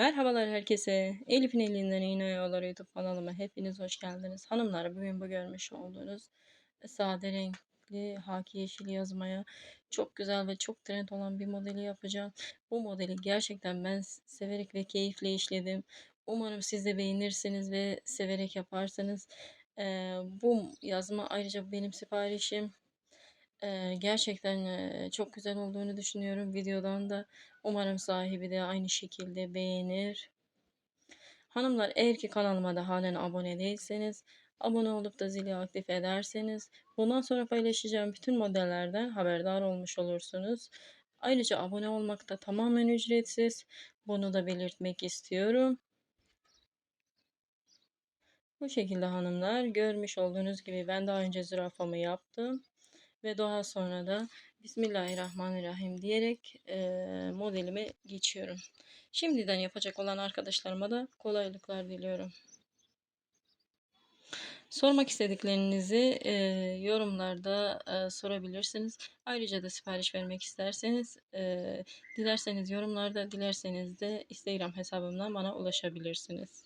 Merhabalar herkese. Elif'in elinden iğne yolları YouTube kanalıma hepiniz hoş geldiniz. Hanımlar bugün bu görmüş olduğunuz sade renkli haki yeşil yazmaya çok güzel ve çok trend olan bir modeli yapacağım. Bu modeli gerçekten ben severek ve keyifle işledim. Umarım siz de beğenirsiniz ve severek yaparsınız. Ee, bu yazma ayrıca benim siparişim. Eee, gerçekten, eee, çok güzel olduğunu düşünüyorum videodan da. Umarım sahibi de aynı şekilde beğenir. Hanımlar eğer ki kanalıma da halen abone değilseniz, abone olup da zili aktif ederseniz bundan sonra paylaşacağım bütün modellerden haberdar olmuş olursunuz. Ayrıca abone olmak da tamamen ücretsiz. Bunu da belirtmek istiyorum. Bu şekilde hanımlar görmüş olduğunuz gibi ben daha önce zürafamı yaptım ve daha sonra da Bismillahirrahmanirrahim diyerek e, modelime geçiyorum. Şimdiden yapacak olan arkadaşlarıma da kolaylıklar diliyorum. Sormak istediklerinizi e, yorumlarda e, sorabilirsiniz. Ayrıca da sipariş vermek isterseniz, e, dilerseniz yorumlarda, dilerseniz de Instagram hesabımdan bana ulaşabilirsiniz.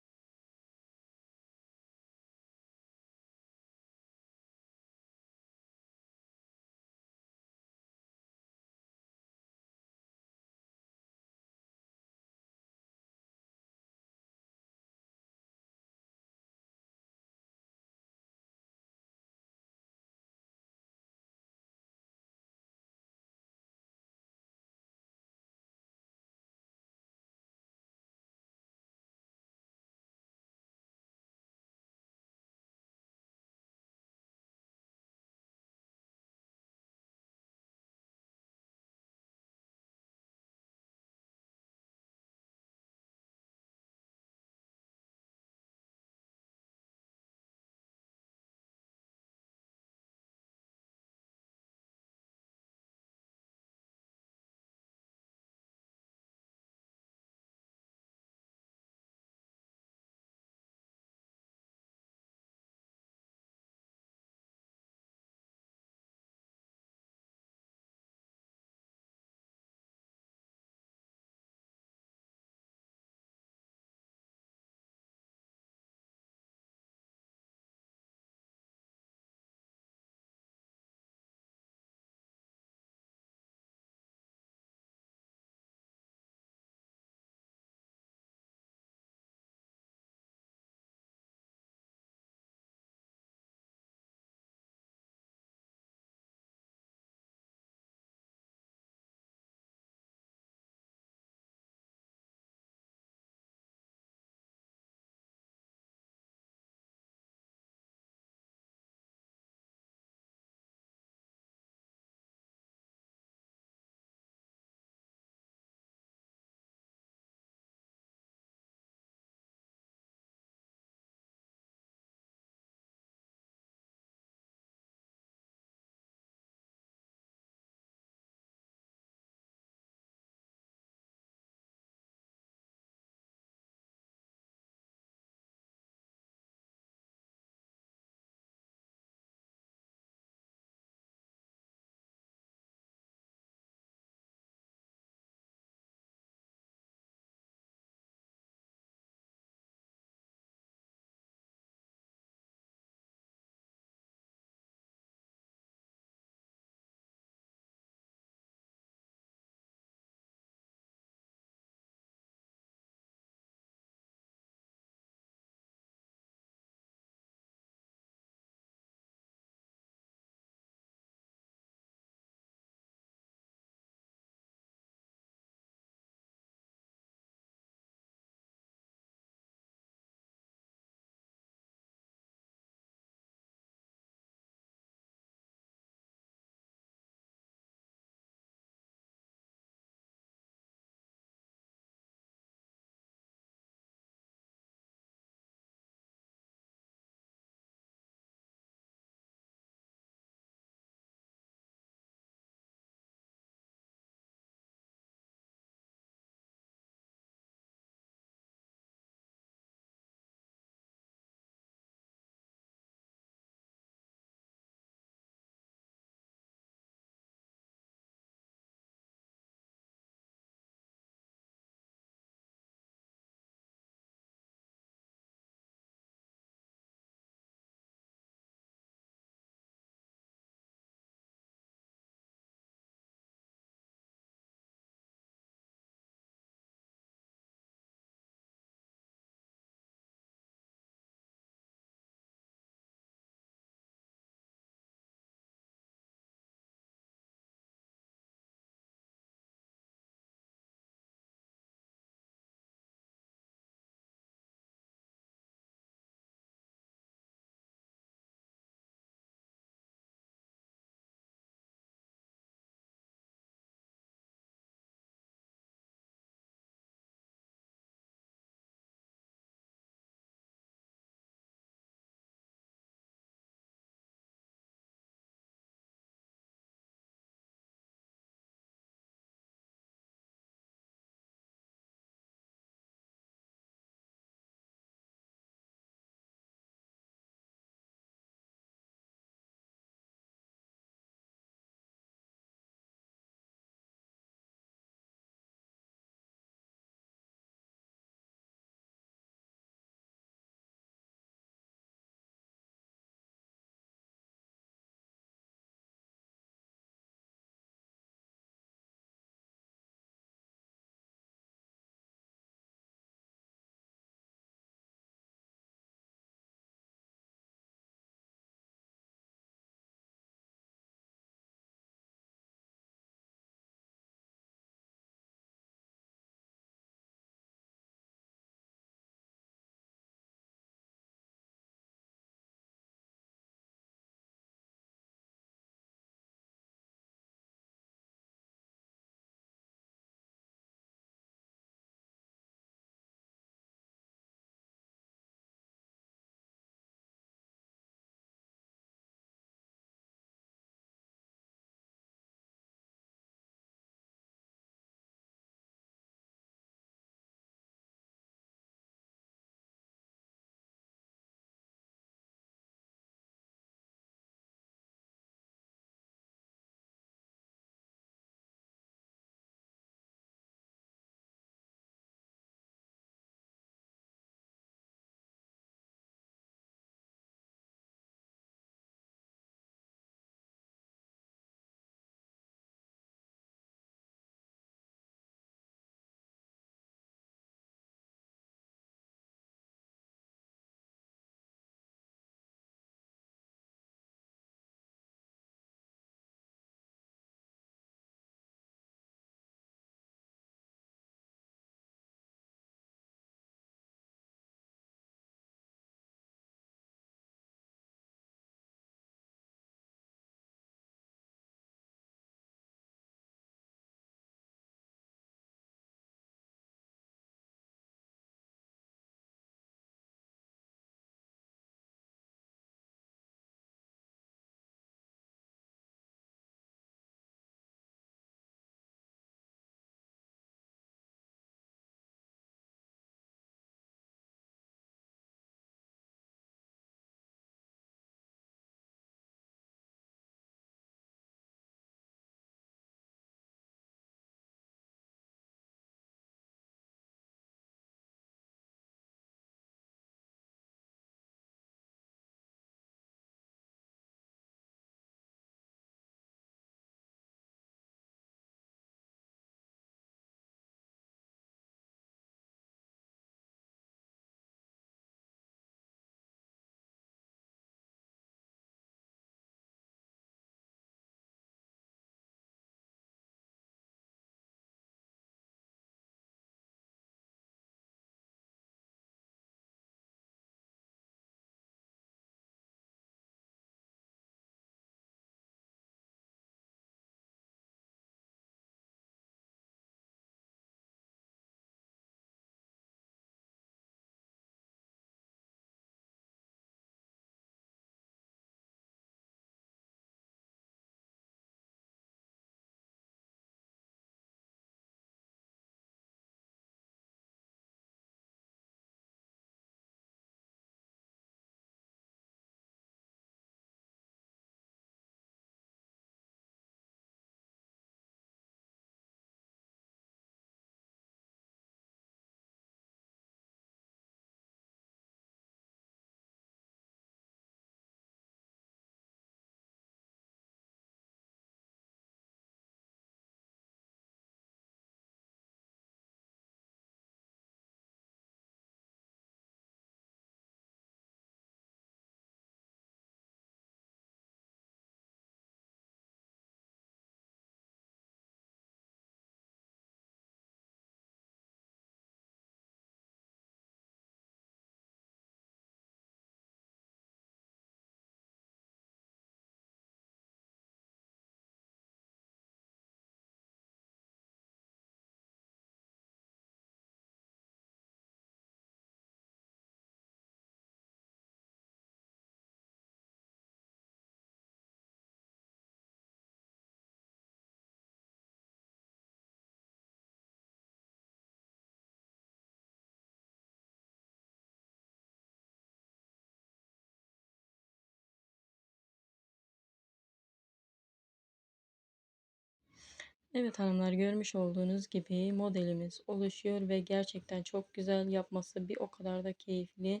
Evet hanımlar görmüş olduğunuz gibi modelimiz oluşuyor ve gerçekten çok güzel yapması bir o kadar da keyifli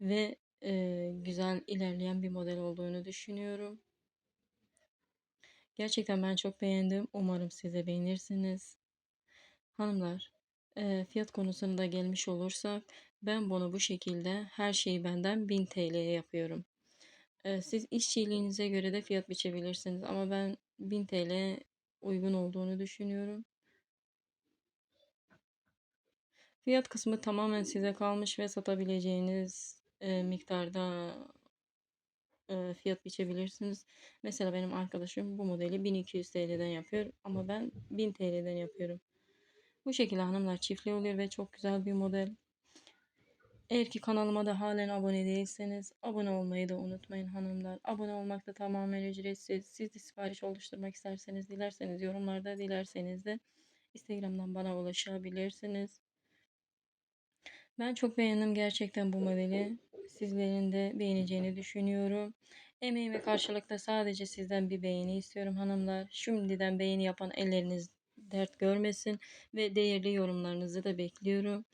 ve e, güzel ilerleyen bir model olduğunu düşünüyorum. Gerçekten ben çok beğendim. Umarım siz de beğenirsiniz. Hanımlar, e, fiyat konusunda gelmiş olursak ben bunu bu şekilde her şeyi benden 1000 TL'ye yapıyorum. E, siz işçiliğinize göre de fiyat biçebilirsiniz ama ben 1000 TL uygun olduğunu düşünüyorum. Fiyat kısmı tamamen size kalmış ve satabileceğiniz e, miktarda e, fiyat biçebilirsiniz. Mesela benim arkadaşım bu modeli 1200 TL'den yapıyor ama ben 1000 TL'den yapıyorum. Bu şekilde hanımlar çiftli oluyor ve çok güzel bir model. Eğer ki kanalıma da halen abone değilseniz abone olmayı da unutmayın hanımlar. Abone olmak da tamamen ücretsiz. Siz de sipariş oluşturmak isterseniz dilerseniz yorumlarda dilerseniz de Instagram'dan bana ulaşabilirsiniz. Ben çok beğendim gerçekten bu modeli. Sizlerin de beğeneceğini düşünüyorum. Emeğime karşılıkta sadece sizden bir beğeni istiyorum hanımlar. Şimdiden beğeni yapan elleriniz dert görmesin ve değerli yorumlarınızı da bekliyorum.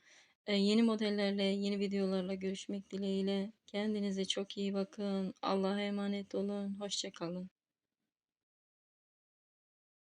Yeni modellerle, yeni videolarla görüşmek dileğiyle. Kendinize çok iyi bakın. Allah'a emanet olun. Hoşçakalın.